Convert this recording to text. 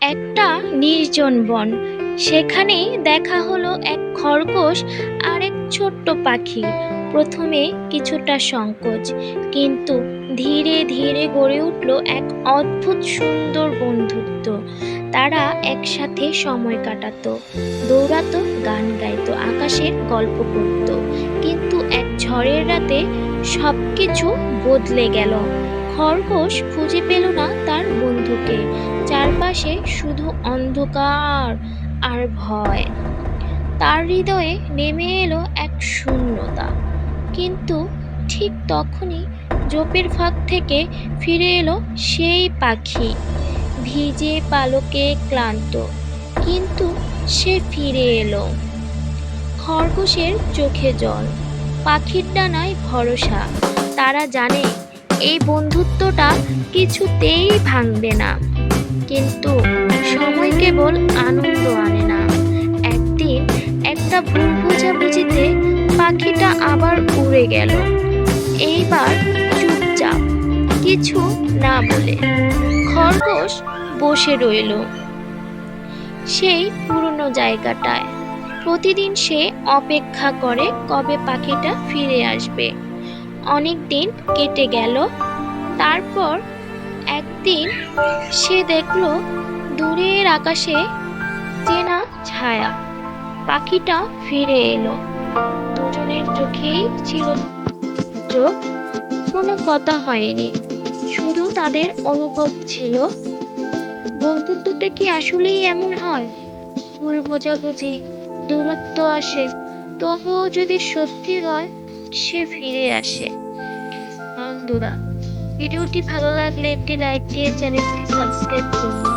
একটা নির্জন বন। সেখানেই দেখা হলো এক খরগোশ আর এক ছোট্ট পাখি। প্রথমে কিছুটা সংকোচ, কিন্তু ধীরে ধীরে গড়ে উঠল এক অদ্ভুত সুন্দর বন্ধুত্ব। তারা একসাথে সময় কাটাতো, দৌড়াতো, গান গাইতো, আকাশের গল্প করত। কিন্তু এক ঝড়ের রাতে সব কিছু বদলে গেল। খরগোশ খুঁজে পেল না তার বন্ধুকে। চারপাশে শুধু অন্ধকার আর ভয়। তার হৃদয়ে নেমে এলো এক শূন্যতা। কিন্তু ঠিক তখনই জোপের ফাঁক থেকে ফিরে এলো সেই পাখি। ভিজে পালকে ক্লান্ত, কিন্তু সে ফিরে এলো। খরগোশের চোখে জল, পাখির ডানায় ভরসা। তারা জানে এই বন্ধুত্বটা কিছুতেই ভাঙবে না। কিন্তু সময় কেবল আনন্দ আনে না। একদিন একটা ভুল বোঝাবুঝিতে পাখিটা আবার উড়ে গেল। এইবার চুপচাপ, কিছু না বলে খরগোশ বসে রইল। সেই পুরনো জায়গাটায়। প্রতিদিন সে অপেক্ষা করে কবে পাখিটা ফিরে আসবে। অনেক দিন কেটে গেল। তারপর একদিন সে দেখল দূরের আকাশে চেনা ছায়া। পাখিটা ফিরে এলো। দুজনের চোখেই ছিল চোখ কোনো কথা হয়নি। শুধু তাদের অনুভব ছিল। বন্ধুত্বটা কি আসলেই এমন হয়? ভুল বোঝাবুঝি, দূরত্ব আসে। তবুও যদি সত্যি হয়, সে ফিরে আসে। বন্ধুরা ভিডিওটি ভালো লাগলে একটি লাইক দিয়ে চ্যানেলটি সাবস্ক্রাইব করুন।